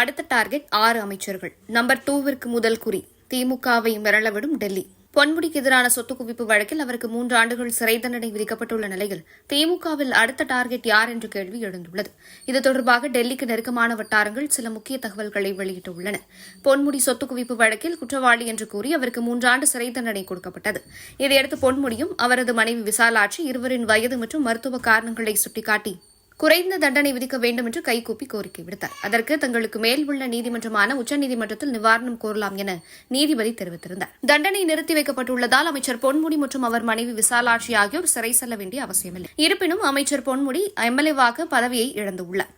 அடுத்த டார்கெட் ஆறு அமைச்சர்கள். நம்பர் டூவிற்கு முதல் குறி திமுகவை மிரளவிடும் டெல்லி. பொன்முடிக்கு எதிரான சொத்து குவிப்பு வழக்கில் அவருக்கு மூன்று ஆண்டுகள் சிறை தண்டனை விதிக்கப்பட்டுள்ள நிலையில் திமுகவில் அடுத்த டார்கெட் யார் என்ற கேள்வி எழுந்துள்ளது. இது தொடர்பாக டெல்லிக்கு நெருக்கமான வட்டாரங்கள் சில முக்கிய தகவல்களை வெளியிட்டுள்ளன. பொன்முடி சொத்து குவிப்பு வழக்கில் குற்றவாளி என்று கூறி அவருக்கு மூன்றாண்டு சிறை தண்டனை கொடுக்கப்பட்டது. இதையடுத்து பொன்முடியும் அவரது மனைவி விசாலாட்சி இருவரின் வயது மற்றும் மருத்துவ காரணங்களை சுட்டிக்காட்டி குறைந்த தண்டனை விதிக்க வேண்டும் என்று கைகூப்பி கோரிக்கை விடுத்தார். அதற்கு தங்களுக்கு மேல் உள்ள நீதிமன்றமான உச்சநீதிமன்றத்தில் நிவாரணம் கோரலாம் என நீதிபதி தெரிவித்திருந்தார். தண்டனை நிறுத்தி வைக்கப்பட்டுள்ளதால் அமைச்சர் பொன்முடி மற்றும் அவர் மனைவி விசாலாட்சி ஆகியோர் சிறை செல்ல வேண்டிய அவசியமில்லை. இருப்பினும் அமைச்சர் பொன்முடி எம்எல்ஏவாக பதவியை இழந்துள்ளார்.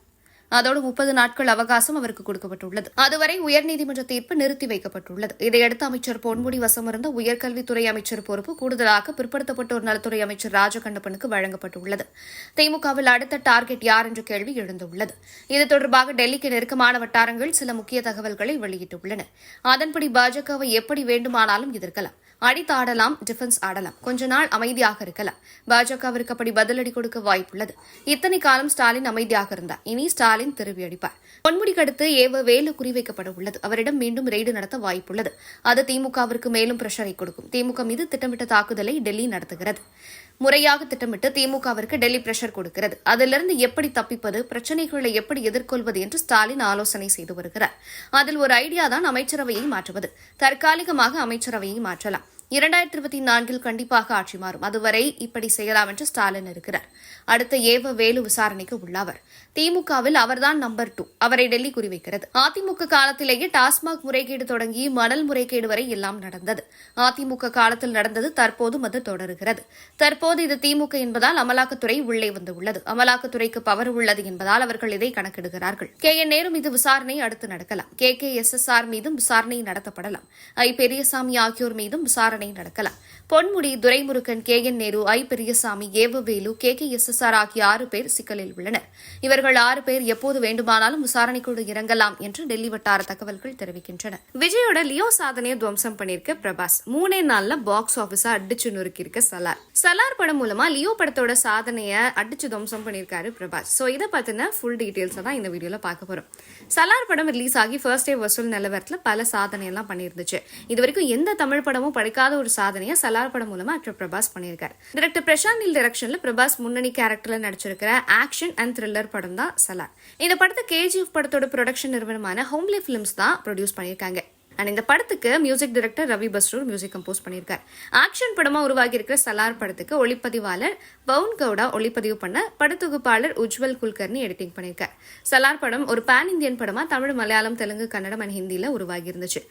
அதோடு முப்பது நாட்கள் அவகாசம் அவருக்கு கொடுக்கப்பட்டுள்ளது. அதுவரை உயர்நீதிமன்ற தீர்ப்பு நிறுத்தி வைக்கப்பட்டுள்ளது. இதையடுத்து அமைச்சர் பொன்முடி வசமிருந்த உயர்கல்வித்துறை அமைச்சர் பொறுப்பு கூடுதலாக பிற்படுத்தப்பட்டோர் நலத்துறை அமைச்சர் ராஜகண்டப்பனுக்கு வழங்கப்பட்டுள்ளது. திமுகவில் அடுத்த டார்கெட் யார் என்ற கேள்வி எழுந்துள்ளது. இது தொடர்பாக டெல்லிக்கு நெருக்கமான வட்டாரங்கள் சில முக்கிய தகவல்களை வெளியிட்டுள்ளன. அதன்படி பாஜகவை எப்படி வேண்டுமானாலும் எதிர்க்கலாம். அடித்தாடலாம் டிஃபென்ஸ் ஆடலாம். கொஞ்ச நாள் அமைதியாக இருக்கலாம். பாஜகவிற்கு அப்படி பதிலடி கொடுக்க வாய்ப்புள்ளது. இத்தனை காலம் ஸ்டாலின் அமைதியாக இருந்தார். இனி ஸ்டாலின் திரும்பி அடிப்பார். பொன்முடிக்கு அடுத்து ஏவ வேலு குறிவைக்கப்பட உள்ளது. அவரிடம் மீண்டும் ரெய்டு நடத்த வாய்ப்புள்ளது. அது திமுகவிற்கு மேலும் பிரஷரை கொடுக்கும். திமுக மீது திட்டமிட்ட தாக்குதலை டெல்லி நடத்துகிறது. முறையாக திட்டமிட்டு திமுகவிற்கு டெல்லி பிரஷர் கொடுக்கிறது. அதிலிருந்து எப்படி தப்பிப்பது பிரச்சினைகளை எப்படி எதிர்கொள்வது என்று ஸ்டாலின் ஆலோசனை செய்து வருகிறார். அதில் ஒரு ஐடியா தான் அமைச்சரவையை மாற்றுவது. தற்காலிகமாக அமைச்சரவையை மாற்றலாம். இரண்டாயிரத்தி இருபத்தி நான்கில் கண்டிப்பாக ஆட்சி மாறும். அதுவரை இப்படி செய்யலாம் என்று ஸ்டாலின் இருக்கிறார். அடுத்த ஏவ வேலு விசாரணைக்கு உள்ளவர். திமுகவில் அவர்தான் நம்பர் டூ அவரை டெல்லி குறிவைக்கிறது. அதிமுக காலத்திலேயே டாஸ்மாக் முறைகேடு தொடங்கி மணல் முறைகேடு வரை எல்லாம் நடந்தது. அதிமுக காலத்தில் நடந்தது தற்போதும் அது தொடருகிறது. தற்போது இது திமுக என்பதால் அமலாக்கத்துறை உள்ளே வந்துள்ளது அமலாக்கத்துறைக்கு பவர் உள்ளது என்பதால் அவர்கள் இதை கணக்கிடுகிறார்கள். கே. என். நேரு மீது விசாரணை அடுத்து நடக்கலாம். K. K. S. S. R. மீதும் விசாரணை நடத்தப்படலாம். ஐ. பெரியசாமி ஆகியோர் மீதும் விசாரணை விசாரணை நடக்கலாம். Ponmudi Duraimurugan K. N. Nehru I. Periyasamy Evavelu K. K. S. S. R. ஆகிய ஆறு பேர் சிக்கலில் உள்ளனர். இவர்கள் ஆறு பேர் எப்போது வேண்டுமானாலும் விசாரணைக்குழு இறங்கலாம் என்று டெல்லி வட்டார தகவல்கள் தெரிவிக்கின்றன. விஜயோட லியோ சாதனையை துவம்சம் பண்ணியிருக்க பிரபாஸ். மூணே நாள்ல பாக்ஸ் ஆபீஸா அடிச்சு நொறுக்கியிருக்க சலார். சலார் படம் மூலமா லியோ படத்தோட சாதனையை அடிச்சு துவம்சம் பண்ணியிருக்காரு பிரபாஸ். சோ இதை பத்தின ஃபுல் டீடைல்ஸ் தான் இந்த வீடியோல பார்க்க போறோம். சலார் படம் ரிலீஸ் ஆகி ஃபர்ஸ்ட் டே வசூல் நிலவரத்துல பல சாதனையெல்லாம் பண்ணியிருந்துச்சு. இது வரைக்கும் எந்த தமிழ் படமும் படிக்காத ஒரு சாதனையை சலார் படம் மூலமா ஆக்டர் பிரபாஸ் பண்ணியிருக்காரு. டைரக்டர் பிரசாந்த் நீல் டைரக்ஷன்ல பிரபாஸ் முன்னணி கேரக்டர்ல நடிச்சிருக்கிற ஆக்ஷன் அண்ட் த்ரில்லர் படம் தான் சலார் இந்த படத்தை கேஜிஎஃப் படத்தோட ப்ரொடக்ஷன் நிறுவனமான ஹோம்லி பிலிம்ஸ் தான் ப்ரொடியூஸ் பண்ணியிருக்காங்க. அண்ட் இந்த படத்துக்கு music director Ravi Basrur music compose பண்ணியிருக்காரு. ஆக்ஷன் படமா உருவாகி இருக்கிற சலார் படத்துக்கு ஒளிப்பதிவாளர் பவுன் கவுடா ஒளிப்பதிவு பண்ண படத்தொகுப்பாளர் உஜ்வல் குல்கர்னி எடிட்டிங் பண்ணியிருக்காரு. சலார் படம் ஒரு பேன் இந்தியன் படமா தமிழ் மலையாளம் தெலுங்கு கன்னடம் அண்ட் ஹிந்தியில உருவாகி இருந்துச்சு